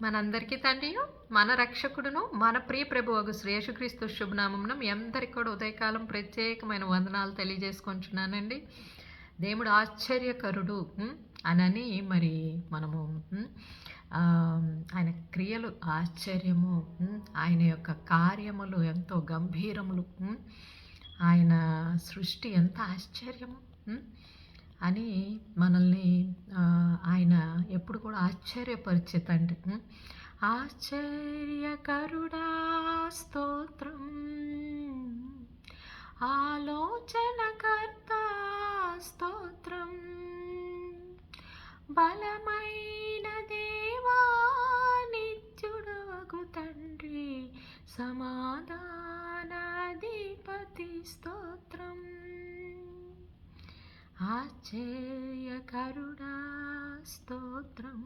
మనందరికీ తండ్రియు మన రక్షకుడును మన ప్రియ ప్రభువగు శ్రేషుక్రీస్తు శుభనామంను మీ అందరికి కూడా ఉదయకాలం ప్రత్యేకమైన వందనాలు తెలియజేసుకుంటున్నానండి. దేవుడు ఆశ్చర్యకరుడు అనని మరి మనము ఆయన క్రియలు ఆశ్చర్యము ఆయన యొక్క కార్యములు ఎంతో గంభీరములు ఆయన సృష్టి ఎంత ఆశ్చర్యము అని మనల్ని ఆయన ఎప్పుడు కూడా ఆశ్చర్యపరిచే తండ్రి. ఆశ్చర్యకరుడా స్తోత్రం. ఆలోచనకర్త స్తోత్రం. బలమైన దేవా నిత్యుడవకు తండ్రి. సమాధానాధిపతి స్తోత్రం. ఆశ్చర్యకరుడా స్తోత్రం.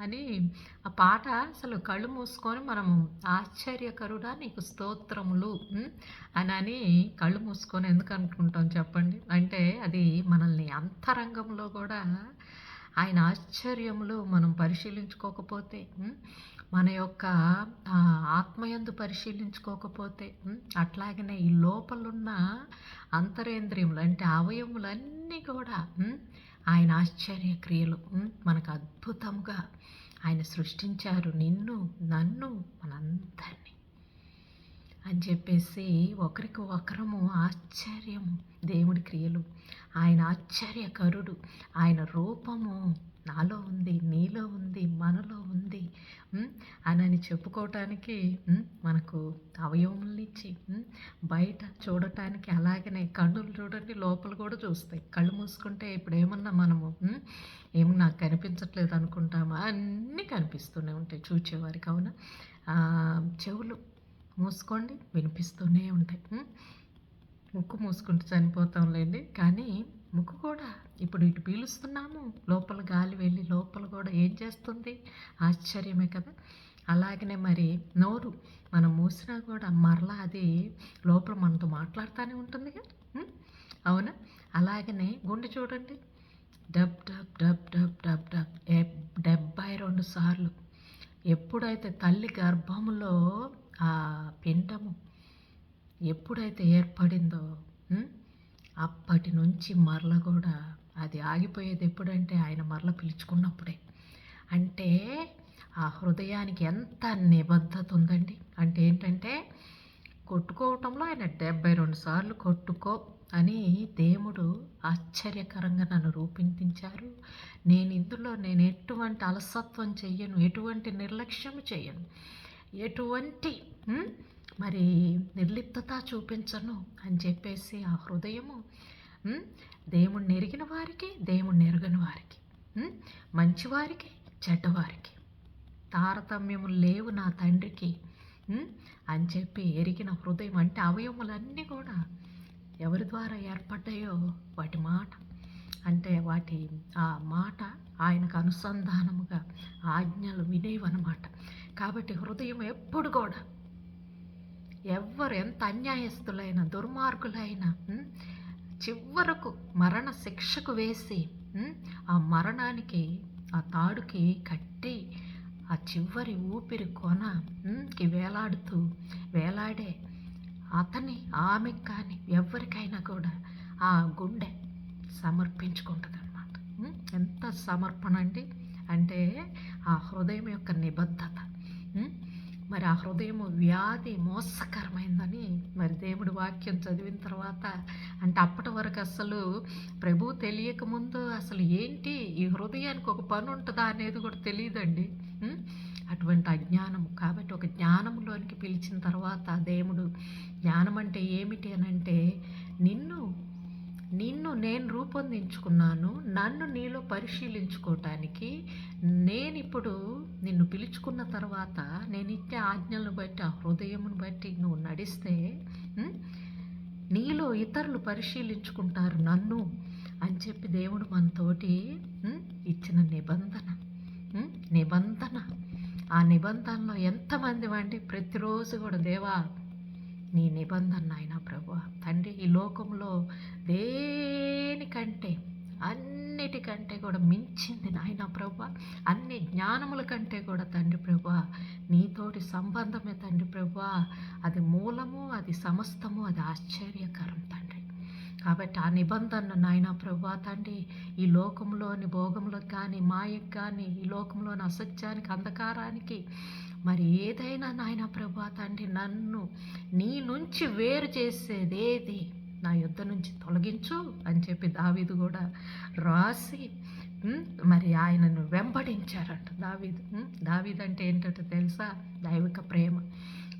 అని ఆ పాట అసలు కళ్ళు మూసుకొని మనము ఆశ్చర్యకరుడా నీకు స్తోత్రములు అని అని కళ్ళు మూసుకొని ఎందుకు అనుకుంటాం చెప్పండి? అంటే అది మనల్ని అంతరంగంలో కూడా ఆయన ఆశ్చర్యములు మనం పరిశీలించుకోకపోతే మన యొక్క ఆత్మయందు పరిశీలించుకోకపోతే అట్లాగనే ఈ లోపలున్న అంతరేంద్రియములు అంటే అవయములన్నీ కూడా ఆయన ఆశ్చర్య క్రియలు మనకు అద్భుతంగా ఆయన సృష్టించారు నిన్ను నన్ను మనందరినీ అని చెప్పేసి ఒకరికి ఒకరము ఆశ్చర్యము దేవుడి క్రియలు ఆయన ఆశ్చర్యకరుడు ఆయన రూపము నాలో ఉంది నీలో ఉంది మనలో ఉంది అని అని చెప్పుకోవటానికి మనకు అవయవములనిచ్చి ఇచ్చి బయట చూడటానికి అలాగనే కన్నులు చూడండి లోపల కూడా చూస్తాయి. కళ్ళు మూసుకుంటే ఇప్పుడు ఏమన్నా మనము ఉమ్, నాకు కనిపించట్లేదు అనుకుంటామా? అన్నీ కనిపిస్తూనే ఉంటాయి చూచేవారికి అవునా? చెవులు మూసుకోండి వినిపిస్తూనే ఉంటాయి ఉక్కు ముక్కు మూసుకుంటూ చనిపోతాంలేండి. కానీ ముక్కు కూడా. ఇప్పుడు ఇటు పీలుస్తున్నాము లోపల గాలి వెళ్ళి లోపల కూడా ఏం చేస్తుంది? ఆశ్చర్యమే కదా. అలాగనే మరి నోరు మనం మూసినా కూడా మరలా అది లోపల మనతో మాట్లాడుతూనే ఉంటుంది కదా. అవునా? అలాగనే గుండె చూడండి. Dub dub dub dub dub dub. డెబ్బై రెండు సార్లు. ఎప్పుడైతే తల్లి గర్భములో ఆ పిండము ఎప్పుడైతే ఏర్పడిందో అప్పటి నుంచి మరల కూడా అది ఆగిపోయేది ఎప్పుడంటే ఆయన మరల పిలుచుకున్నప్పుడే. అంటే ఆ హృదయానికి ఎంత నిబద్ధత ఉందండి. అంటే ఏంటంటే కొట్టుకోవటంలో ఆయన డెబ్బై రెండు సార్లు కొట్టుకో అని దేవుడు ఆశ్చర్యకరంగా నన్ను రూపించారు నేను ఇందులో నేను ఎటువంటి అలసత్వం చెయ్యను ఎటువంటి నిర్లక్ష్యం చెయ్యను. ఎటువంటి మరి నిర్లిప్తత చూపించను అని చెప్పేసి ఆ హృదయము దేవుణ్ణి ఎరిగిన వారికి దేవుణ్ణి ఎరగని వారికి మంచివారికి చెడ్డవారికి. తారతమ్యము లేవు నా తండ్రికి అని చెప్పి ఎరిగిన హృదయం అంటే అవయవములన్నీ కూడా ఎవరి ద్వారా ఏర్పడ్డాయో వాటి మాట. అంటే వాటి ఆ మాట ఆయనకు అనుసంధానముగా ఆజ్ఞలు వినేవన్నమాట. కాబట్టి హృదయం ఎప్పుడు కూడా ఎవ్వరు ఎంత అన్యాయస్తులైన దుర్మార్గులైన చివరకు మరణ శిక్షకు వేసి ఆ మరణానికి ఆ తాడుకి కట్టి ఆ చివరి ఊపిరి కొనకి వేలాడుతూ వేలాడే అతని ఆమె కానీ ఎవరికైనా కూడా ఆ గుండె సమర్పించుకుంటుంది అనమాట ఎంత సమర్పణ అండి? అంటే ఆ హృదయం యొక్క నిబద్ధత. మరి ఆ హృదయం వ్యాధి మోసకరమైందని మరి దేవుడు వాక్యం చదివిన తర్వాత అంటే అప్పటి వరకు అసలు ప్రభు తెలియక ముందు అసలు ఏంటి ఈ హృదయానికి ఒక పని ఉంటుందా అనేది కూడా తెలియదండి. అటువంటి అజ్ఞానం కాబట్టి ఒక జ్ఞానంలోనికి పిలిచిన తర్వాత దేవుడు జ్ఞానం అంటే ఏమిటి అని అంటే నిన్ను నిన్ను నేను రూపొందించుకున్నాను నన్ను నీలో పరిశీలించుకోవటానికి నేను ఇప్పుడు నిన్ను పిలుచుకున్న తర్వాత నేను ఇచ్చే ఆజ్ఞలను బట్టి ఆ హృదయమును బట్టి నువ్వు నడిస్తే నీలో ఇతరులు పరిశీలించుకుంటారు నన్ను అని చెప్పి దేవుడు మనతోటి ఇచ్చిన నిబంధన నిబంధన. ఆ నిబంధనలో ఎంతమంది వండి ప్రతిరోజు కూడా దేవా నీ నిబంధన నాయన ప్రభు. తండ్రి ఈ లోకంలో దేనికంటే అన్నిటికంటే కూడా మించింది నాయన ప్రభు. అన్ని జ్ఞానముల కంటే కూడా తండ్రి ప్రభు నీతోటి సంబంధమే తండ్రి ప్రభు. అది మూలము అది సమస్తము అది ఆశ్చర్యకరం తండ్రి. కాబట్టి ఆ నిబంధన నాయన ప్రభా తండ్రి ఈ లోకంలోని భోగములకు కానీ మాయకు కానీ ఈ లోకంలోని అసత్యానికి అంధకారానికి మరి ఏదైనా నాయన ప్రభా తండ్రి నన్ను నీ నుంచి వేరు చేసేదేది? నా యుద్ధ నుంచి తొలగించు అని చెప్పి దావీదు కూడా రాసి మరి ఆయనను వెంబడించారంట దావీదు. దావీదు అంటే ఏంటంటే తెలుసా? దైవిక ప్రేమ.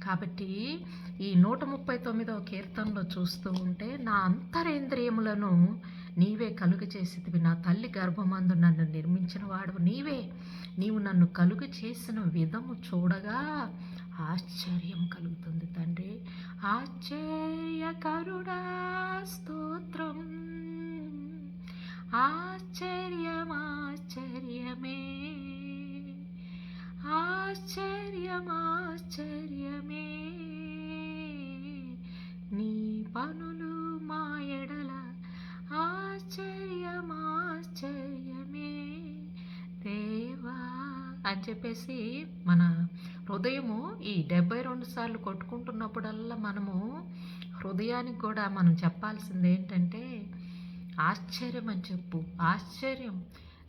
కాబట్టి ఈ నూట ముప్పై తొమ్మిదవ కీర్తనలో చూస్తూ ఉంటే నా అంతరేంద్రియములను నీవే కలుగు చేసేదివి నా తల్లి గర్భమందు నన్ను నిర్మించిన వాడు నీవే నీవు నన్ను కలుగు చేసిన విధము చూడగా ఆశ్చర్యం కలుగుతుంది తండ్రి. ఆశ్చర్యకరుడా స్తోత్రం. ఆశ్చర్యం ఆశ్చర్యమే. ఆశ్చర్యం ఆశ్చర్యమే. నీ పనులు మా ఎడల ఆ ఆశ్చర్యమాశ్చర్యమే. దేవా అని చెప్పేసి మన హృదయము ఈ డెబ్బై రెండు సార్లు కొట్టుకుంటున్నప్పుడల్లా మనము హృదయానికి కూడా మనం చెప్పాల్సింది ఏంటంటే ఆశ్చర్యం అని చెప్పు. ఆశ్చర్యం.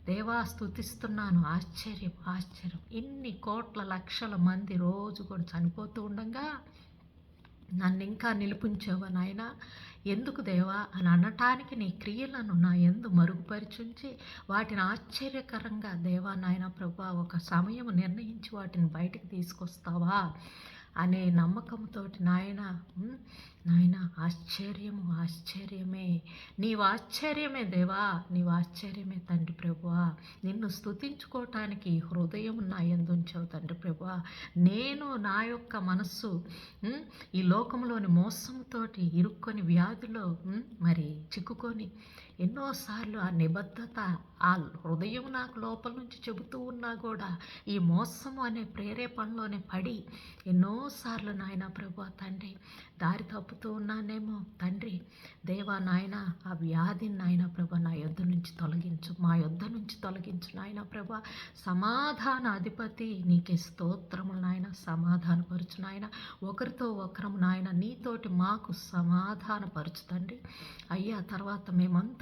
దేవా స్థుతిస్తున్నాను ఆశ్చర్యం ఆశ్చర్యం. ఇన్ని కోట్ల లక్షల మంది రోజు కూడా చనిపోతూ ఉండగా నన్ను ఇంకా నిలిపించావు నాయన? ఎందుకు దేవా అని అనటానికి నీ క్రియలను నా ఎందు మరుగుపరిచుంచి వాటిని ఆశ్చర్యకరంగా దేవా నాయన ప్రభా ఒక సమయం నిర్ణయించి వాటిని బయటకు తీసుకొస్తావా అనే నమ్మకంతో నాయన నాయన ఆశ్చర్యము ఆశ్చర్యమే నీవు ఆశ్చర్యమే దేవా నీవు ఆశ్చర్యమే తండ్రి ప్రభువా. నిన్ను స్తుతించుకోవటానికి హృదయం నా ఎందుంచావు తండ్రి ప్రభువా. నేను నా యొక్క మనస్సు ఈ లోకంలోని మోసంతోటి ఇరుక్కొని వ్యాధిలో మరి చిక్కుకొని ఎన్నోసార్లు ఆ నిబద్ధత ఆ హృదయం నాకు లోపల నుంచి చెబుతూ ఉన్నా కూడా ఈ మోసము అనే ప్రేరేపణలోనే పడి ఎన్నోసార్లు నాయన ప్రభు తండ్రి దారి తప్పుతూ ఉన్నానేమో. తండ్రి దేవా నాయన ఆ వ్యాధిని నాయన ప్రభు నా యొద్ధ నుంచి తొలగించు. మా యొద్ధ నుంచి తొలగించు నాయన ప్రభు. సమాధాన అధిపతి నీకే స్తోత్రములు నాయన. సమాధానపరచు నాయన. ఒకరితో ఒకరం నాయన. నీతోటి మాకు సమాధానపరచు తండ్రి. అయ్యా తర్వాత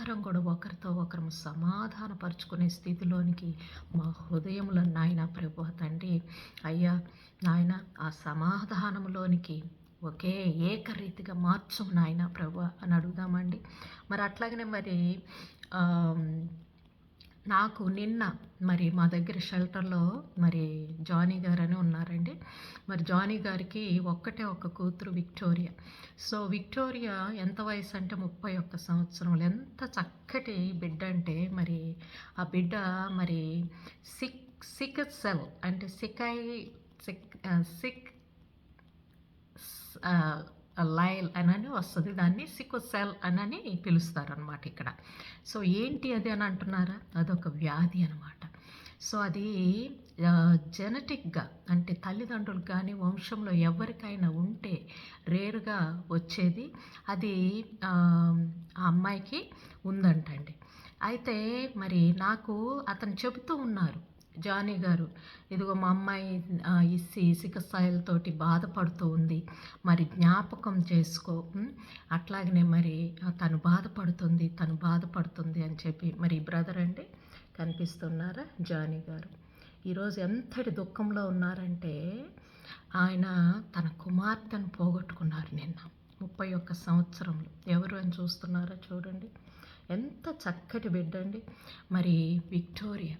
మేమందరం కూడా ఒకరితో ఒకరు సమాధానపరుచుకునే స్థితిలోనికి మా హృదయంలో నాయన ప్రభు తండ్రి. అయ్యా నాయన ఆ సమాధానంలోనికి ఒకే ఏకరీతిగా మార్చు నాయన ప్రభు అని అడుగుదామండి. మరి అట్లాగనే మరి నాకు నిన్న మరి మా దగ్గర షెల్టర్లో మరి జానీ గారు అని ఉన్నారండి. మరి జానీ గారికి ఒక్కటే ఒక కూతురు విక్టోరియా. సో విక్టోరియా ఎంత వయసు అంటే ముప్పై ఒక్క సంవత్సరంలో. ఎంత చక్కటి బిడ్డ అంటే మరి ఆ బిడ్డ మరి సిక్ సిక్ సెల్ అంటే సికై సిక్ సిక్ లైల్ అని వస్తుంది. దాన్ని సికోసెల్ అని పిలుస్తారు అనమాట ఇక్కడ. సో ఏంటి అది అని అంటున్నారా? అదొక వ్యాధి అనమాట సో అది జెనటిక్గా అంటే తల్లిదండ్రులు కానీ వంశంలో ఎవరికైనా ఉంటే రేరుగా వచ్చేది అది ఆ, ఆ అమ్మాయికి ఉందంటండి. అయితే మరి నాకు అతను చెబుతూ ఉన్నారు. జానీ గారు ఇదిగో మా అమ్మాయి ఇసి ఇసుక స్థాయిలతోటి బాధపడుతూ ఉంది. మరి జ్ఞాపకం చేసుకో. అట్లాగనే మరి తను బాధపడుతుంది తను బాధపడుతుంది అని చెప్పి మరి బ్రదర్ అండి కనిపిస్తున్నారా జానీ గారు. ఈరోజు ఎంతటి దుఃఖంలో ఉన్నారంటే ఆయన తన కుమార్తెను పోగొట్టుకున్నారు నిన్న ముప్పై ఒక్క సంవత్సరంలో. ఎవరు అని చూస్తున్నారా చూడండి. ఎంత చక్కటి బిడ్డ అండి మరి విక్టోరియా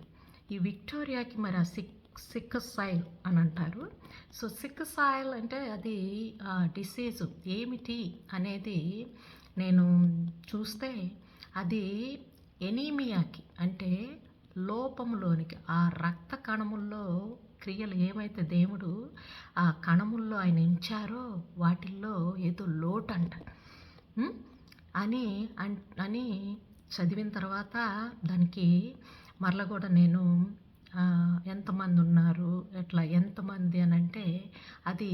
ఈ విక్టోరియాకి మరి ఆ సిక్ సిక్ సాయిల్ అని అంటారు. సో సిక్ సాయిల్ అంటే అది డిసీజు ఏమిటి అనేది నేను చూస్తే అది ఎనీమియాకి అంటే లోపములోనికి ఆ రక్త కణముల్లో క్రియలు ఏమైతే దేవుడు ఆ కణముల్లో ఆయన ఉంచారో వాటిల్లో ఏదో లోటు అంట. అని అన్- అని చదివిన తర్వాత దానికి మరల కూడా నేను ఎంతమంది ఉన్నారు ఎట్లా ఎంతమంది అని అంటే అది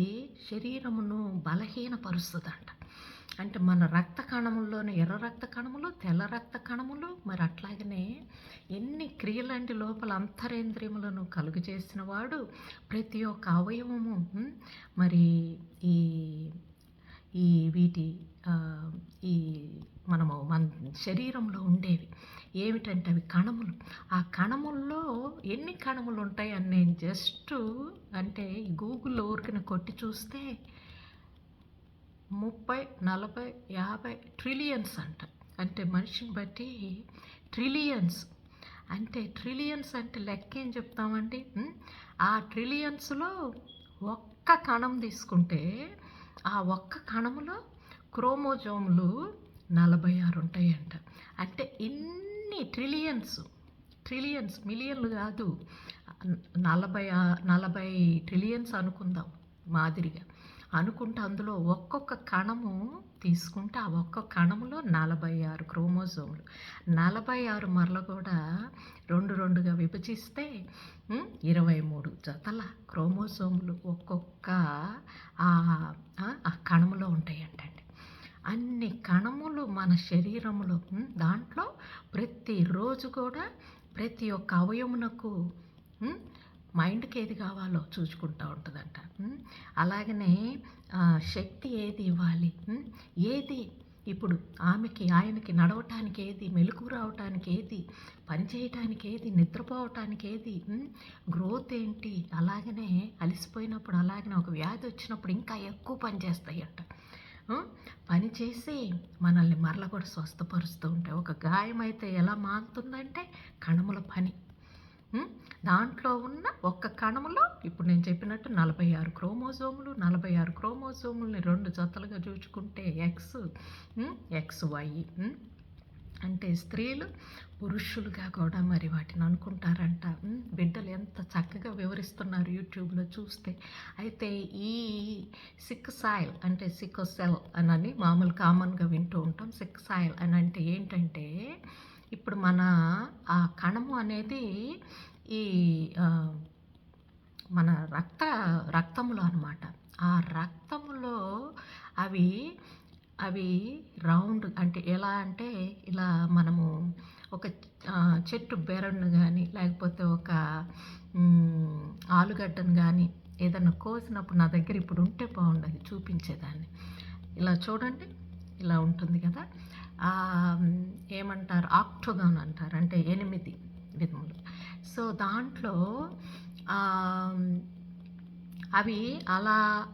శరీరమును బలహీనపరుస్తుందంట. అంటే మన రక్త కణముల్లోనే ఎర్ర రక్త కణములు తెల్ల రక్త కణములు మరి అట్లాగనే ఎన్ని క్రియలంటి లోపల అంతరేంద్రియములను కలుగు చేసిన వాడు ప్రతి ఒక్క అవయవము మరి ఈ ఈ వీటి ఈ మనము మన శరీరంలో ఉండేవి. ఏమిటంటే అవి కణములు. ఆ కణముల్లో ఎన్ని కణములు ఉంటాయి అని నేను జస్ట్ అంటే గూగుల్లో ఊరికిన కొట్టి చూస్తే ముప్పై నలభై యాభై ట్రిలియన్స్ అంట. అంటే మనిషిని బట్టి ట్రిలియన్స్. అంటే ట్రిలియన్స్ అంటే లెక్క ఏం చెప్తామండి? ఆ ట్రిలియన్స్లో ఒక్క కణం తీసుకుంటే ఆ ఒక్క కణములో క్రోమోజోములు నలభై ఆరు ఉంటాయంట. అంటే ఇన్ని ట్రిలియన్స్ ట్రిలియన్స్ మిలియన్లు కాదు. నలభై ఆ- నలభై ట్రిలియన్స్ అనుకుందాం మాదిరిగా. అనుకుంటే అందులో ఒక్కొక్క కణము తీసుకుంటే ఆ ఒక్క కణములో నలభై ఆరు క్రోమోజోములు. నలభై ఆరు మరల కూడా రెండు రెండుగా విభజిస్తే ఇరవై మూడు జతల క్రోమోజోములు ఒక్కొక్క ఆ కణములో ఉంటాయంట అన్ని కణములు మన శరీరములో దాంట్లో ప్రతిరోజు కూడా ప్రతి ఒక్క అవయమునకు మైండ్కి ఏది కావాలో చూసుకుంటూ ఉంటుందంట. అలాగనే శక్తి ఏది ఇవ్వాలి? ఏది ఇప్పుడు ఆమెకి ఆయనకి నడవటానికి ఏది మెలకు రావటానికి ఏది పనిచేయటానికి ఏది నిద్రపోవటానికి ఏది గ్రోత్ ఏంటి? అలాగనే అలసిపోయినప్పుడు అలాగనే ఒక వ్యాధి వచ్చినప్పుడు ఇంకా ఎక్కువ పని చేస్తాయంట. పని చేసి మనల్ని మరల కూడా స్వస్థపరుస్తూ ఉంటాయి ఒక గాయం అయితే ఎలా మారుతుందంటే కణముల పని. దాంట్లో ఉన్న ఒక్క కణములో ఇప్పుడు నేను చెప్పినట్టు నలభై ఆరు క్రోమోజోములు నలభై ఆరు క్రోమోజోముల్ని రెండు జతలుగా చూచుకుంటే ఎక్స్ ఎక్స్ వై అంటే స్త్రీలు పురుషులుగా కూడా మరి వాటిని అనుకుంటారంట. బిడ్డలు ఎంత చక్కగా వివరిస్తున్నారు యూట్యూబ్లో చూస్తే. అయితే ఈ సిక్ సాయిల్ అంటే సికోసెల్ అని మామూలు కామన్గా వింటూ ఉంటాం. సిక్ సాయిల్ అని అంటే ఏంటంటే ఇప్పుడు మన ఆ కణము అనేది ఈ మన రక్త రక్తములో అనమాట ఆ రక్తములో అవి అవి రౌండ్ అంటే ఎలా అంటే ఇలా మనము ఒక చెట్టు బెరడును కానీ లేకపోతే ఒక ఆలుగడ్డను కానీ ఏదన్నా కోసినప్పుడు నా దగ్గర ఇప్పుడు ఉంటే బాగుండదు చూపించేదాన్ని. ఇలా చూడండి ఇలా ఉంటుంది కదా. ఏమంటారు? ఆక్టోగాన్ అంటారు అంటే ఎనిమిది విధములు. సో దాంట్లో అవి అలా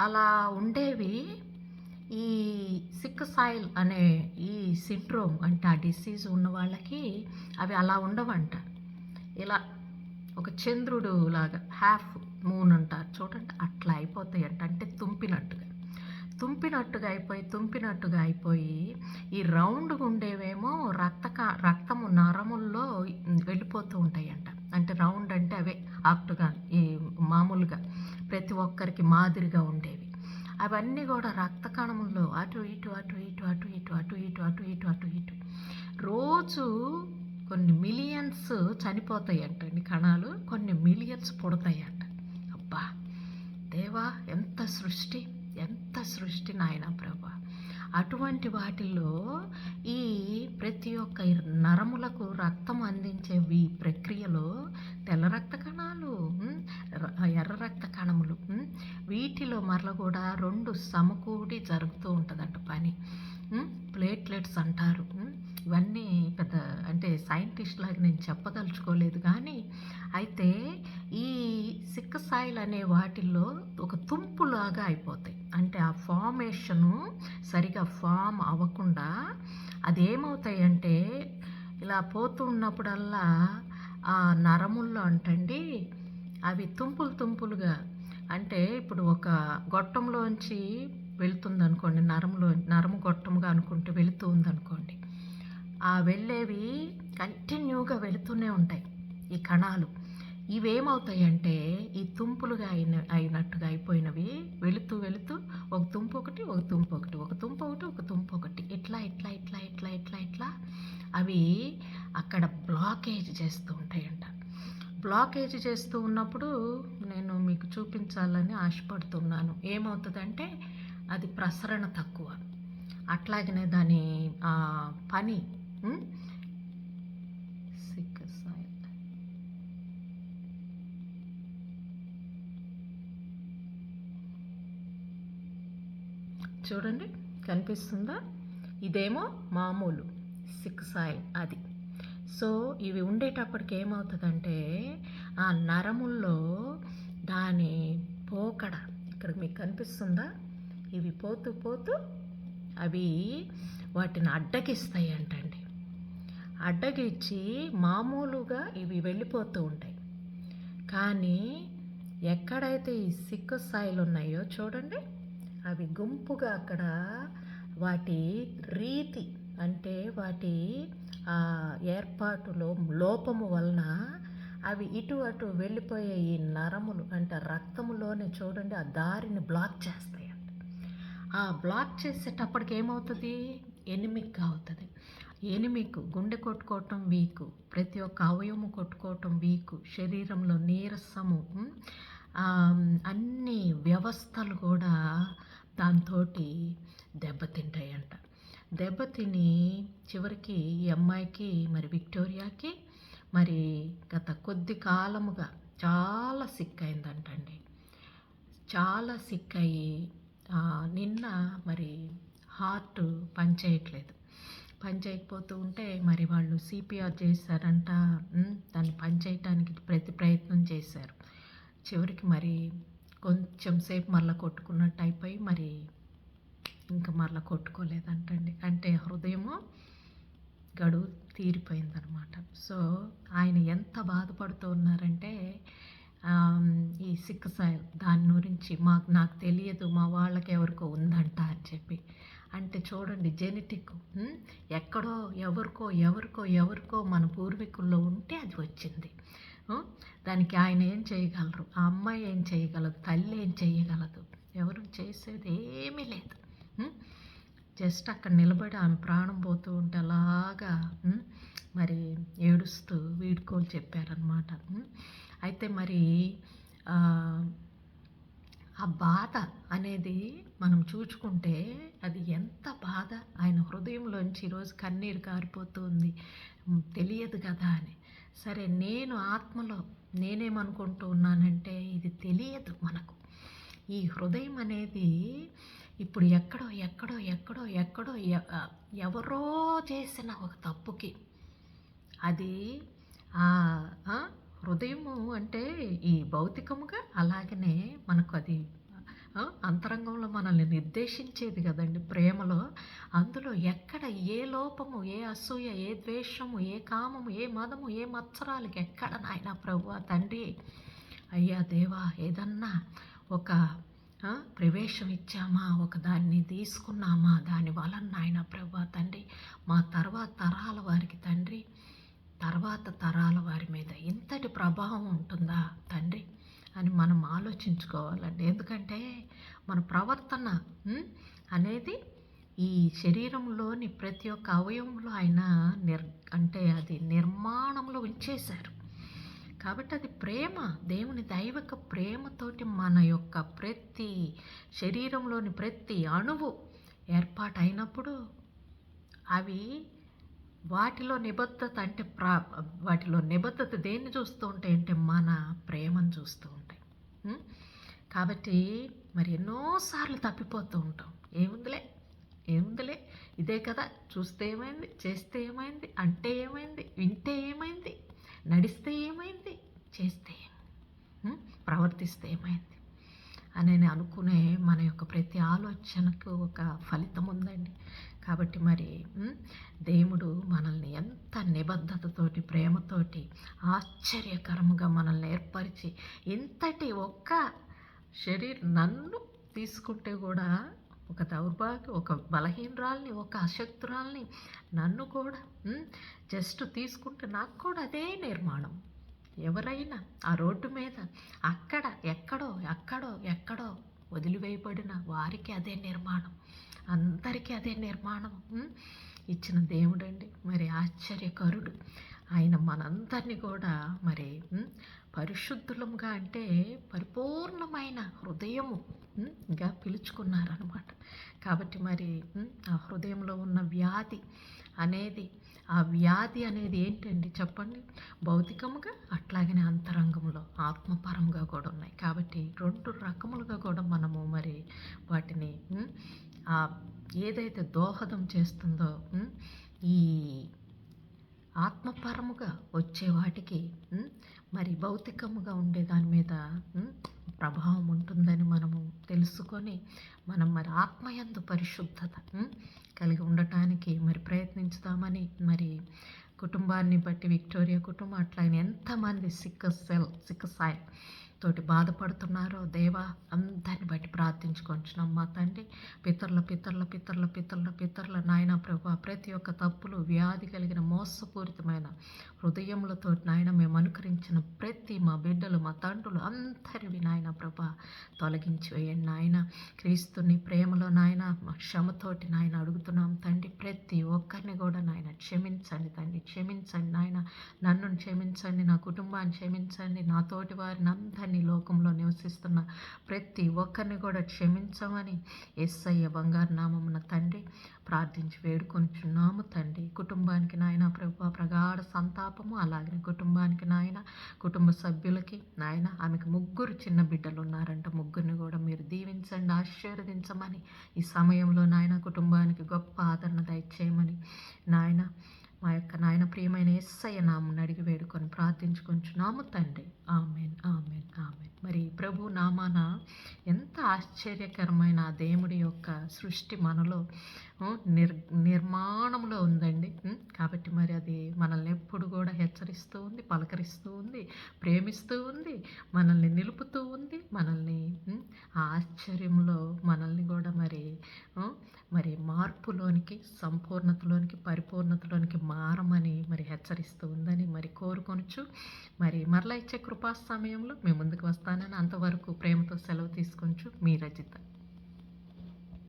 అలా ఉండేవి ఈ సిక్ సాయిల్ అనే ఈ సిండ్రోమ్ అంటే ఆ డిసీజ్ ఉన్న వాళ్ళకి అవి అలా ఉండవంట. ఇలా ఒక చంద్రుడు లాగా హాఫ్ మూన్ అంటారు చూడండి అట్లా అయిపోతాయి అంట అంటే తుంపినట్టుగా. తుంపినట్టుగా అయిపోయి తుంపినట్టుగా అయిపోయి ఈ రౌండ్గా ఉండేవేమో రక్త రక్తము నరముల్లో వెళ్ళిపోతూ ఉంటాయంట. అంటే రౌండ్ అంటే అవే ఆక్టుగా ఈ మామూలుగా ప్రతి ఒక్కరికి మాదిరిగా ఉండేవి. అవన్నీ కూడా రక్త కణముల్లో అటు ఇటు అటు ఇటు అటు ఇటు అటు ఇటు అటు ఇటు అటు ఇటు. రోజు కొన్ని మిలియన్స్ చనిపోతాయంటండి కణాలు. కొన్ని మిలియన్స్ పుడతాయంట. అబ్బా! దేవా ఎంత సృష్టి ఎంత సృష్టి నాయన ప్రభా! అటువంటి వాటిల్లో ఈ ప్రతి ఒక్క నరములకు రక్తం అందించే ఈ ప్రక్రియలో తెల్ల రక్త కణాలు ఎర్ర రక్త కణములు వీటిలో మరల కూడా రెండు సమకూడి జరుగుతూ ఉంటుందంట పని. ప్లేట్లెట్స్ అంటారు. ఇవన్నీ పెద్ద అంటే సైంటిస్ట్ లాగా నేను చెప్పదలుచుకోలేదు కానీ అయితే ఈ సిక్ సాయిల్ అనే వాటిల్లో ఒక తుంపులాగా అయిపోతాయి. అంటే ఆ ఫార్మేషను సరిగా ఫామ్ అవ్వకుండా అదేమవుతాయి అంటే ఇలా పోతూ ఉన్నప్పుడల్లా ఆ నరముల్లో అంటండి అవి తుంపులు తుంపులుగా అంటే ఇప్పుడు ఒక గొట్టంలోంచి వెళుతుందనుకోండి నరములో నరము గొట్టముగా అనుకుంటే వెళుతూ ఉందనుకోండి ఆ వెళ్ళేవి కంటిన్యూగా వెళుతూనే ఉంటాయి ఈ కణాలు. ఇవేమవుతాయంటే ఈ తుంపులుగా అయిన అయినట్టుగా అయిపోయినవి వెళుతూ వెళుతూ ఒక తుంపు ఒకటి ఒక తుంపు ఒకటి ఒక తుంపు ఒకటి ఒక తుంపు ఒకటి ఇట్లా ఇట్లా ఇట్లా ఇట్లా ఇట్లా ఇట్లా అవి అక్కడ బ్లాకేజ్ చేస్తూ ఉంటాయంట. బ్లాకేజ్ చేస్తూ ఉన్నప్పుడు నేను మీకు చూపించాలని ఆశపడుతున్నాను. ఏమవుతుందంటే అది ప్రసరణ తక్కువ. అట్లాగనే దాని ఆ, పని చూడండి కనిపిస్తుందా? ఇదేమో మామూలు సిక్ సాయిల్ అది. సో ఇవి ఉండేటప్పటికి ఏమవుతుందంటే ఆ నరముల్లో దాని పోకడ ఇక్కడ మీకు కనిపిస్తుందా? ఇవి పోతూ పోతూ అవి వాటిని అడ్డగిస్తాయి అంటండి అడ్డగిచ్చి మామూలుగా ఇవి వెళ్ళిపోతూ ఉంటాయి. కానీ ఎక్కడైతే ఈ సిక్కు స్థాయిలు ఉన్నాయో చూడండి అవి గుంపుగా అక్కడ వాటి రీతి అంటే వాటి ఏర్పాటులో లోపము వలన అవి ఇటు అటు వెళ్ళిపోయే ఈ నరములు అంటే రక్తములోనే చూడండి ఆ దారిని బ్లాక్ చేస్తాయి ఆ బ్లాక్ చేసేటప్పటికి ఏమవుతుంది? ఎనిమిక్ అవుతుంది. ఎనిమిక్ గుండె కొట్టుకోవటం వీకు ప్రతి ఒక్క అవయవము కొట్టుకోవటం వీకు శరీరంలో నీరసము అన్ని వ్యవస్థలు కూడా దాంతో దెబ్బతింటాయంట. దెబ్బతిని చివరికి ఈ అమ్మాయికి మరి విక్టోరియాకి మరి గత కొద్ది కాలముగా చాలా సిక్ అయిందంటండి చాలా సిక్ అయ్యి నిన్న మరి హార్ట్ పనిచేయట్లేదు పనిచేయకపోతూ ఉంటే మరి వాళ్ళు సిపిఆర్ చేశారంట దాన్ని పనిచేయటానికి ప్రతి ప్రయత్నం చేశారు. చివరికి మరి కొంచెం సేపు మళ్ళీ కొట్టుకున్నట్టు అయిపోయి మరి ఇంకా మరలా కొట్టుకోలేదంటండి. అంటే హృదయము గడువు తీరిపోయిందనమాట. సో ఆయన ఎంత బాధపడుతూ ఉన్నారంటే ఈ సిక్ సాయిల్ దాని గురించి మాకు నాకు తెలియదు మా వాళ్ళకి ఎవరికో ఉందంట అని చెప్పి. అంటే చూడండి జెనెటిక్ ఎక్కడో ఎవరికో ఎవరికో ఎవరికో మన పూర్వీకుల్లో ఉంటే అది వచ్చింది. దానికి ఆయన ఏం చేయగలరు? ఆ అమ్మాయి ఏం చేయగలదు? తల్లి ఏం చేయగలదు? ఎవరు చేసేది ఏమీ లేదు. జస్ట్ అక్కడ నిలబడి ఆమె ప్రాణం పోతూ ఉంటే అలాగా మరి ఏడుస్తూ వీడుకోలు చెప్పారనమాట అయితే మరి ఆ, బాధ అనేది మనం చూచుకుంటే అది ఎంత బాధ? ఆయన హృదయంలోంచి ఈరోజు కన్నీరు కారిపోతుంది తెలియదు కదా అని. సరే నేను ఆత్మలో నేనేమనుకుంటూ ఉన్నానంటే ఇది తెలియదు మనకు. ఈ హృదయం అనేది ఇప్పుడు ఎక్కడో ఎక్కడో ఎక్కడో ఎక్కడో ఎ- ఎవరో చేసిన ఒక తప్పుకి అది హృదయము అంటే ఈ భౌతికముగా అలాగనే మనకు అది అంతరంగంలో మనల్ని నిర్దేశించేది కదండి ప్రేమలో. అందులో ఎక్కడ ఏ లోపము ఏ అసూయ ఏ ద్వేషము ఏ కామము ఏ మదము ఏ మత్సరాలకి ఎక్కడ నాయన ప్రభు తండ్రి? అయ్యా దేవా ఏదన్నా ఒక ప్రవేశం ఇచ్చామా ఒక దాన్ని తీసుకున్నామా? దాని వలన నాయన ప్రభు తండ్రి మా తర్వాత తరాల వారికి తండ్రి తర్వాత తరాల వారి మీద ఇంతటి ప్రభావం ఉంటుందా తండ్రి అని మనం ఆలోచించుకోవాలండి. ఎందుకంటే మన ప్రవర్తన అనేది ఈ శరీరంలోని ప్రతి ఒక్క అవయవంలో ఆయన నిర్ అంటే అది నిర్మాణంలో ఉంచేశారు. కాబట్టి అది ప్రేమ. దేవుని దైవక ప్రేమతోటి మన యొక్క ప్రతి శరీరంలోని ప్రతి అణువు ఏర్పాటైనప్పుడు అవి వాటిలో నిబద్ధత అంటే ప్రా వాటిలో నిబద్ధత దేన్ని చూస్తూ ఉంటాయి అంటే మన ప్రేమను చూస్తూ ఉంటాయి. కాబట్టి మరి ఎన్నోసార్లు తప్పిపోతూ ఉంటాం. ఏముందిలే? ఏముందిలే? ఇదే కదా. చూస్తే ఏమైంది? చేస్తే ఏమైంది? అంటే ఏమైంది? వింటే ఏమైంది? నడిస్తే ఏమైంది? చేస్తే ప్రవర్తిస్తే ఏమైంది? అని నేను అనుకునే మన యొక్క ప్రతి ఆలోచనకు ఒక ఫలితం ఉందండి. కాబట్టి మరి దేవుడు మనల్ని ఎంత నిబద్ధతతోటి ప్రేమతోటి ఆశ్చర్యకరముగా మనల్ని ఏర్పరిచి ఇంతటి ఒక్క శరీరం నన్ను తీసుకుంటే కూడా ఒక దౌర్భాగ్య ఒక బలహీనరాల్ని ఒక అశక్తురాల్ని నన్ను కూడా జస్ట్ తీసుకుంటే నాకు కూడా అదే నిర్మాణం. ఎవరైనా ఆ రోడ్డు మీద అక్కడ ఎక్కడో ఎక్కడో ఎక్కడో వదిలివేయబడిన వారికి అదే నిర్మాణం. అందరికీ అదే నిర్మాణం ఇచ్చిన దేవుడండి. మరి ఆశ్చర్యకరుడు. ఆయన మనందరినీ కూడా మరి పరిశుద్ధులంగా పరిశుద్ధులముగా అంటే పరిపూర్ణమైన హృదయము ఇంకా గా పిలుచుకున్నారనమాట కాబట్టి మరి ఆ హృదయంలో ఉన్న వ్యాధి అనేది ఆ వ్యాధి అనేది ఏంటండి చెప్పండి? భౌతికముగా అట్లాగనే అంతరంగంలో ఆత్మపరంగా కూడా ఉన్నాయి. కాబట్టి రెండు రకములుగా కూడా మనము మరి వాటిని ఆ ఏదైతే దోహదం చేస్తుందో ఈ ఆత్మపరముగా వచ్చే వాటికి మరి భౌతికముగా ఉండే దాని మీద ప్రభావం ఉంటుందని మనము తెలుసుకొని మనం మరి ఆత్మయందు పరిశుద్ధత కలిగి ఉండటానికి మరి ప్రయత్నించుదామని మరి కుటుంబాన్ని బట్టి విక్టోరియా కుటుంబం అట్లాగే ఎంతమంది సిక్క సెల్ సిక్క సాయి తోటి బాధపడుతున్నారో దేవా అందరిని బట్టి ప్రార్థించుకొంచున్నాం మా తండ్రి. పితరుల పితరుల పితరుల పితరుల పితరుల నాయన ప్రభు ప్రతి ఒక్క తప్పులు వ్యాధి కలిగిన మోసపూరితమైన హృదయములతో నాయన మేము అనుకరించిన ప్రతి మా బిడ్డలు మా తండ్రులు అందరివి నాయన ప్రభ తొలగించి వేయండి నాయన. క్రీస్తుని ప్రేమలో నాయన మా క్షమతోటి నాయన అడుగుతున్నాం తండ్రి. ప్రతి ఒక్కరిని కూడా నాయన క్షమించండి తండ్రి క్షమించండి నాయన. నన్ను క్షమించండి నా కుటుంబాన్ని క్షమించండి నా తోటి వారిని అందరినీ లోకంలో నివసిస్తున్న ప్రతి ఒక్కరిని కూడా క్షమించమని ఎస్ఐ బంగారు నామమున తండ్రి ప్రార్థించి వేడుకొనిచున్నాము తండ్రి. కుటుంబానికి నాయన ప్రభు ప్రగాఢ సంతాపము అలాగే కుటుంబానికి నాయన కుటుంబ సభ్యులకి నాయన ఆమెకు ముగ్గురు చిన్న బిడ్డలు ఉన్నారంట ముగ్గురిని కూడా మీరు దీవించండి ఆశీర్వదించమని ఈ సమయంలో నాయన కుటుంబానికి గొప్ప ఆదరణ దయచేయమని నాయన మా యొక్క నాయన ప్రియమైన ఎస్సయ్య నామని అడిగి వేడుకొని ప్రార్థించుకుంటున్నాము తండ్రి. Amen amen amen. మరి ప్రభు నామాన ఎంత ఆశ్చర్యకరమైన దేవుడి యొక్క సృష్టి మనలో నిర్ నిర్మాణంలో ఉందండి. కాబట్టి మరి అది మనల్ని ఎప్పుడు కూడా హెచ్చరిస్తూ ఉంది పలకరిస్తూ ఉంది ప్రేమిస్తూ ఉంది మనల్ని నిలుపుతూ ఉంది మనల్ని ఆ ఆశ్చర్యంలో మనల్ని కూడా మరి మరి మార్పులోనికి సంపూర్ణతలోనికి పరిపూర్ణతలోనికి మారమని మరి హెచ్చరిస్తూ ఉందని మరి కోరుకొనొచ్చు మరి మరలా ఇచ్చే కృపా సమయంలో మేము ముందుకు వస్తానని అంతవరకు ప్రేమతో సెలవు తీసుకొంచు మీ రచిత